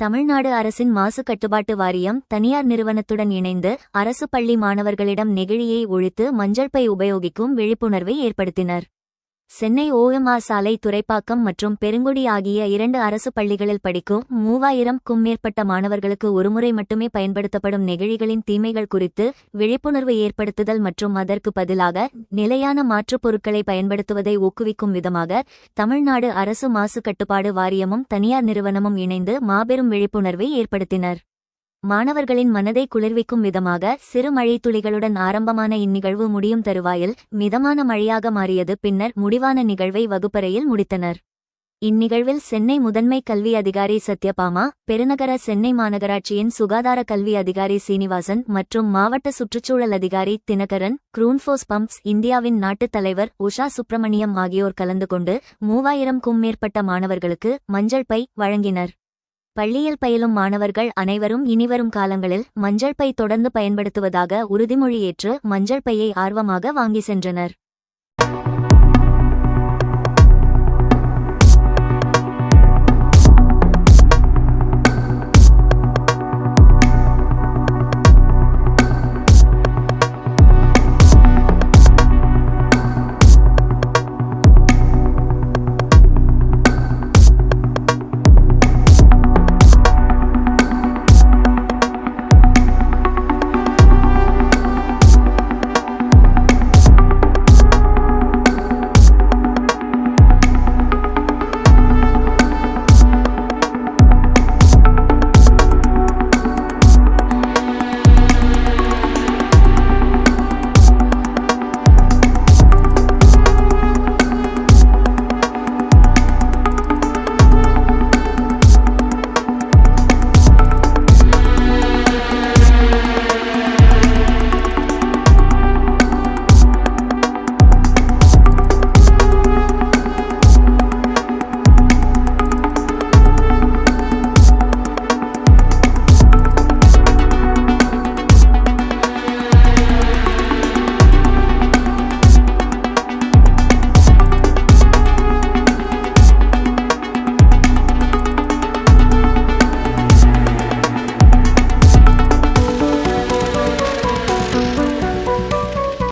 தமிழ்நாடு அரசின் மாசு கட்டுப்பாட்டு வாரியம் தனியார் நிறுவனத்துடன் இணைந்து அரசு பள்ளி மாணவர்களிடம் நெகிழியை ஒழித்து மஞ்சள் பை உபயோகிக்கும் விழிப்புணர்வை ஏற்படுத்தினர். சென்னை ஓஎம்ஆர் சாலை துறைப்பாக்கம் மற்றும் பெருங்குடி ஆகிய இரண்டு அரசு பள்ளிகளில் படிக்கும் மூவாயிரம்க்கும் மேற்பட்ட மாணவர்களுக்கு ஒருமுறை மட்டுமே பயன்படுத்தப்படும் நெகிழிகளின் தீமைகள் குறித்து விழிப்புணர்வு ஏற்படுத்துதல் மற்றும் அதற்கு பதிலாக நிலையான மாற்றுப் பொருட்களை பயன்படுத்துவதை ஊக்குவிக்கும் விதமாக தமிழ்நாடு அரசு மாசு கட்டுப்பாடு வாரியமும் தனியார் நிறுவனமும் இணைந்து மாபெரும் விழிப்புணர்வை ஏற்படுத்தினர். மாணவர்களின் மனதை குளிர்விக்கும் விதமாக சிறு மழைத்துளிகளுடன் ஆரம்பமான இந்நிகழ்வு முடியும் தருவாயில் மிதமான மழையாக மாறியது பின்னர் முடிவான நிகழ்வை வகுப்பறையில் முடித்தனர். இந்நிகழ்வில் சென்னை முதன்மை கல்வி அதிகாரி சத்யபாமா பெருநகர சென்னை மாநகராட்சியின் சுகாதார கல்வி அதிகாரி சீனிவாசன் மற்றும் மாவட்ட சுற்றுச்சூழல் அதிகாரி தினகரன் க்ரூன்ஃபோஸ் பம்ப்ஸ் இந்தியாவின் நாட்டுத் தலைவர் உஷா சுப்பிரமணியம் ஆகியோர் கலந்து கொண்டு மூவாயிரம்க்கும் மேற்பட்ட மாணவர்களுக்கு மஞ்சள் பை வழங்கினர். பள்ளியில் பயிலும் மாணவர்கள் அனைவரும் இனிவரும் காலங்களில் மஞ்சள் பை தொடர்ந்து பயன்படுத்துவதாக உறுதிமொழியேற்று மஞ்சள் பையை ஆர்வமாக வாங்கி சென்றனர்.